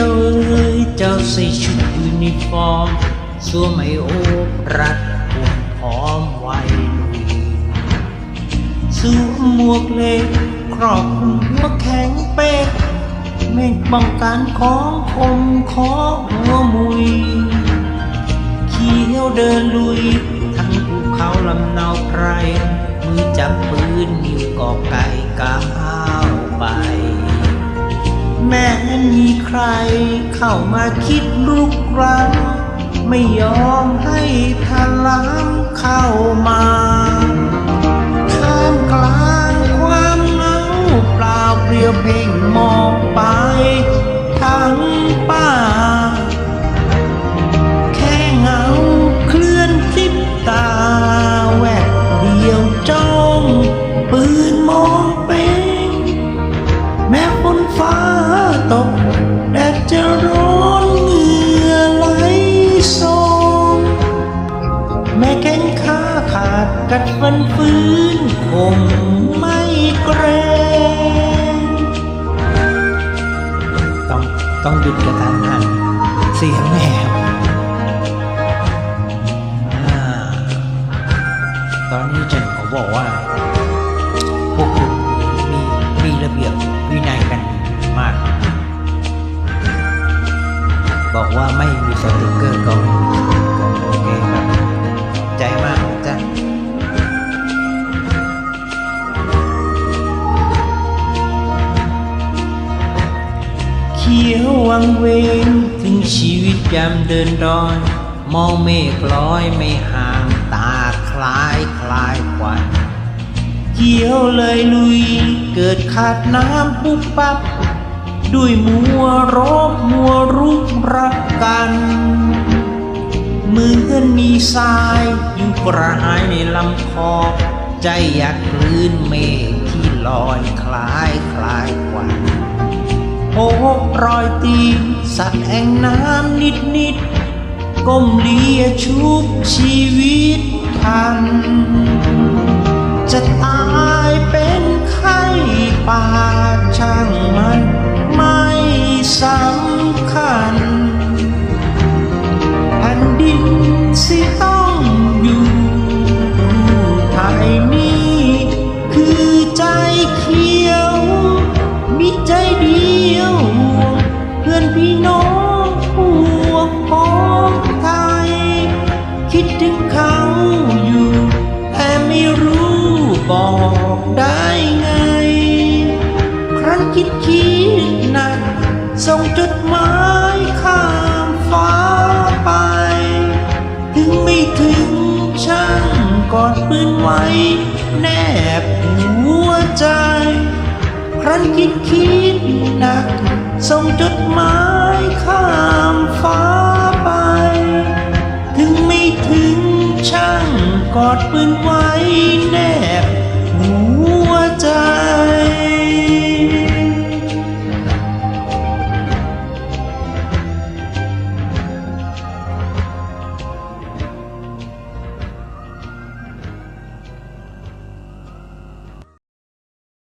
จ้าเลยเจ้าใส่ชุดยูนิฟอร์มสวมไอโอรัดหุ่นพร้อมไว้ลุยสวมหมวกเหล็กครอบหัวแข็งเป๊กไม่ป้องกันของคมขอหัวมุยเขียวเดินลุย ทั้งภูเขาลำเนาไพรมือจับปืนนิ้วกอกไก่ รเข้ามาคิดลุกรันไม่ยอมให้ทะล้ำเข้ามาท่ามกลางความเหงาเปล่าเปลี่ยวเพ่งมองไปทั้งป่า แค่เงาเคลื่อนพริบตาแวบเดียวจ้องปืนมองเป็นแม้ฝนฟ้าตก จะร้อนเหงื่อไหลซองแม้แข้งขาขาดกัดฟันฟื้นคงไม่เกรงต้องต้องหยุดกระทันหันเสียงแหบอ่ตอนนี้ฉันขอบอกว่า พวกคุณมีมีระเบียบวินัยกันมาก บอกว่าไม่มีสติกเกอร์ก็ไม่มีกเกอร์โอเคครับใจมากจ้ะเขียววังเวงถึงชีวิตยามเดินดอนมองเมฆลอยไม่ห่างตาคล้ายคล้ายควันเกี่ยวเลยลุย เกิดขาดน้ำปุ๊บปั๊บ ด้วยมัวรบมัวรุกรักกันเหมือนมีทรายอยู่กระหายในลำคอ ใจอยากคลื่นเมฆที่ลอยคล้ายคล้ายควันโอ้รอยตีนสัตว์แอ่งน้ำนิดนิดก้มเลียชุบชีวิตทัน จะตายเป็นไข้ป่า ดหมายข้ามฟ้าไป ถึงไม่ถึงช่างกอดปืนไว้ แนบหัวใจครั้นคิดคิดหนักส่งจดหมายข้าม